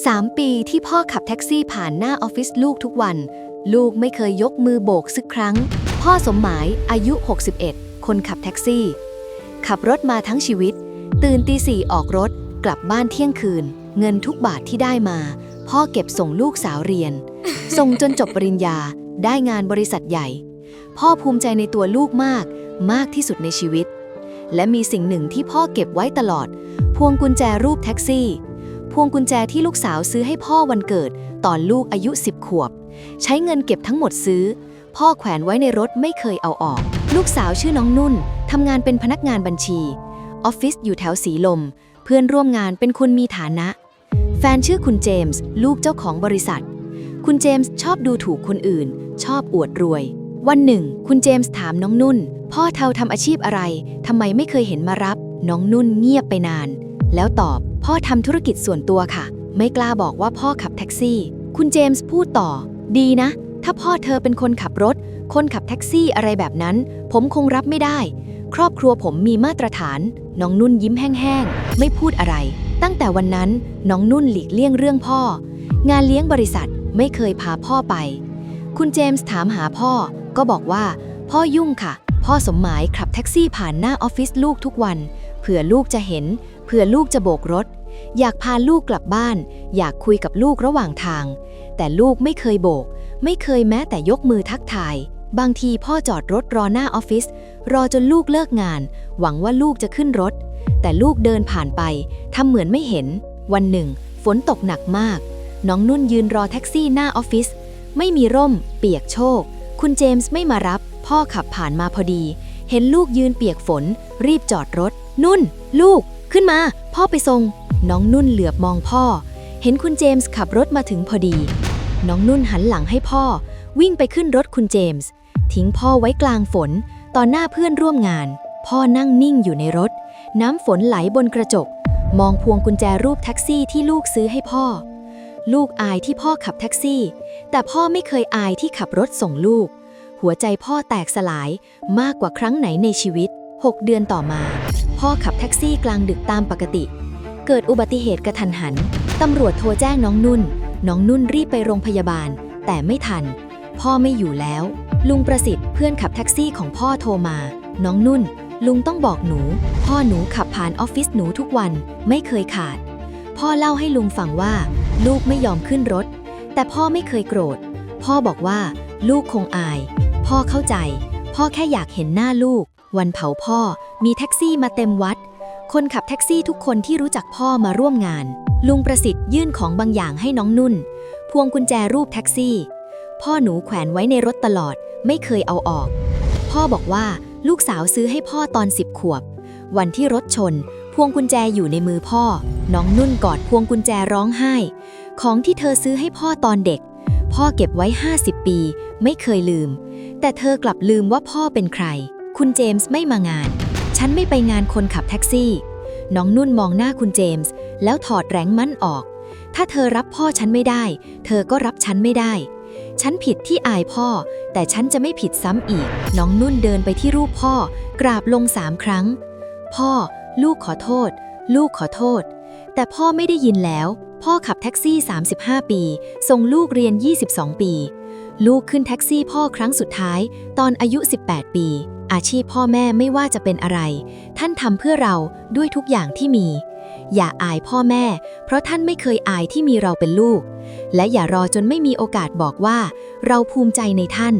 3ปีที่พ่อขับแท็กซี่ผ่านหน้าออฟฟิศลูกทุกวัน ลูกไม่เคยยกมือโบกสักครั้ง พ่อสมหมายอายุ 61 คนขับแท็กซี่ ขับรถมาทั้งชีวิต ตื่นตีสี่ออกรถ กลับบ้านเที่ยงคืน เงินทุกบาทที่ได้มา พ่อเก็บส่งลูกสาวเรียน ส่งจนจบปริญญาได้งานบริษัทใหญ่ พ่อภูมิใจในตัวลูกมาก มากที่สุดในชีวิต และมีสิ่งหนึ่งที่พ่อเก็บไว้ตลอด พวงกุญแจรูปแท็กซี่ พวงกุญแจที่ลูกสาวซื้อให้พ่อวันเกิด ตอนลูกอายุ 10 ขวบ ใช้เงินเก็บทั้งหมดซื้อ พ่อแขวนไว้ในรถไม่เคยเอาออก ลูกสาวชื่อน้องนุ่นทำงานเป็นพนักงานบัญชี ออฟฟิศอยู่แถวสีลม เพื่อนร่วมงานเป็นคนมีฐานะ แฟนชื่อคุณเจมส์ลูกเจ้าของบริษัท คุณเจมส์ชอบดูถูกคนอื่น ชอบอวดรวย วันหนึ่ง คุณเจมส์ถามน้องนุ่น พ่อเทาทำอาชีพอะไรทำไมไม่เคยเห็นมารับ น้องนุ่นเงียบไปนาน แล้วตอบ พ่อทำธุรกิจส่วนตัวค่ะ ไม่กล้าบอกว่าพ่อขับแท็กซี่ คุณเจมส์พูดต่อ ดีนะ ถ้าพ่อเธอเป็นคนขับรถ คนขับแท็กซี่อะไรแบบนั้น ผมคงรับไม่ได้ ครอบครัวผมมีมาตรฐาน น้องนุ่นยิ้มแห้งๆ ไม่พูดอะไร ตั้งแต่วันนั้นน้องนุ่นหลีกเลี่ยงเรื่องพ่อ งานเลี้ยงบริษัทไม่เคยพาพ่อไป คุณเจมส์ถามหาพ่อ ก็บอกว่า พ่อยุ่งค่ะ พ่อสมหมายขับแท็กซี่ผ่านหน้าออฟฟิศลูกทุกวัน เผื่อลูกจะเห็น เผื่อลูกจะโบกรถ อยากพาลูกกลับบ้าน อยากคุยกับลูกระหว่างทาง แต่ลูกไม่เคยโบก ไม่เคยแม้แต่ยกมือทักทาย บางทีพ่อจอดรถรอหน้าออฟฟิศรอจนลูกเลิกงาน หวังว่าลูกจะขึ้นรถ แต่ลูกเดินผ่านไปทำเหมือนไม่เห็น วันหนึ่ง ฝนตกหนักมาก น้องนุ่นยืนรอแท็กซี่หน้าออฟฟิศไม่มีร่ม เปียกโชก คุณเจมส์ไม่มารับ พ่อขับผ่านมาพอดี เห็นลูกยืนเปียกฝน รีบจอดรถ นุ่น ลูก ขึ้นมา พ่อไปส่ง น้องนุ่นเหลือบมองพ่อ เห็นคุณเจมส์ขับรถมาถึงพอดี น้องนุ่นหันหลังให้พ่อ วิ่งไปขึ้นรถคุณเจมส์ทิ้งพ่อไว้กลางฝน ต่อหน้าเพื่อนร่วมงาน พ่อนั่งนิ่งอยู่ในรถ น้ำฝนไหลบนกระจก มองพวงกุญแจรูปแท็กซี่ที่ลูกซื้อให้พ่อ ลูกอายที่พ่อขับแท็กซี่ แต่พ่อไม่เคยอายที่ขับรถส่งลูก หัวใจพ่อแตกสลายมากกว่าครั้งไหนในชีวิต 6 เดือนต่อมา พ่อขับแท็กซี่กลางดึกตามปกติ เกิดอุบัติเหตุกระทันหัน ตำรวจโทรแจ้งน้องนุ่น น้องนุ่นรีบไปโรงพยาบาล แต่ไม่ทัน พ่อไม่อยู่แล้ว ลุงประสิทธิ์เพื่อนขับแท็กซี่ของพ่อโทรมา น้องนุ่น ลุงต้องบอกหนู พ่อหนูขับผ่านออฟฟิศหนูทุกวันไม่เคยขาด พ่อเล่าให้ลุงฟังว่า ลูกไม่ยอมขึ้นรถ แต่พ่อไม่เคยโกรธ พ่อบอกว่า ลูกคงอาย พ่อเข้าใจ พ่อแค่อยากเห็นหน้าลูก วันเผาพ่อมีแท็กซี่มาเต็มวัด คนขับแท็กซี่ทุกคนที่รู้จักพ่อมาร่วมงาน ลุงประสิทธิ์ยื่นของบางอย่างให้น้องนุ่น พวงกุญแจรูปแท็กซี่ พ่อหนูแขวนไว้ในรถตลอด ไม่เคยเอาออก พ่อบอกว่าลูกสาวซื้อให้พ่อตอนสิบขวบ วันที่รถชน พวงกุญแจอยู่ในมือพ่อ น้องนุ่นกอดพวงกุญแจร้องไห้ ของที่เธอซื้อให้พ่อตอนเด็ก พ่อเก็บไว้ 50 ปี ไม่เคยลืม แต่เธอกลับลืมว่าพ่อเป็นใคร คุณเจมส์ไม่มางาน ฉันไม่ไปงานคนขับแท็กซี่ น้องนุ่นมองหน้าคุณเจมส์แล้วถอดแรงมั่นออก ถ้าเธอรับพ่อฉันไม่ได้ เธอก็รับฉันไม่ได้ ฉันผิดที่อายพ่อ แต่ฉันจะไม่ผิดซ้ำอีก น้องนุ่นเดินไปที่รูปพ่อ กราบลงสามครั้ง พ่อ ลูกขอโทษ ลูกขอโทษ แต่พ่อไม่ได้ยินแล้ว พ่อขับแท็กซี่ 35 ปี ส่งลูกเรียน 22 ปี ลูกขึ้นแท็กซี่พ่อครั้งสุดท้าย ตอนอายุ 18 ปี อาชีพพ่อแม่ไม่ว่าจะเป็นอะไร ท่านทำเพื่อเราด้วยทุกอย่างที่มี อย่าอายพ่อแม่ เพราะท่านไม่เคยอายที่มีเราเป็นลูก และอย่ารอจนไม่มีโอกาสบอกว่า เราภูมิใจในท่าน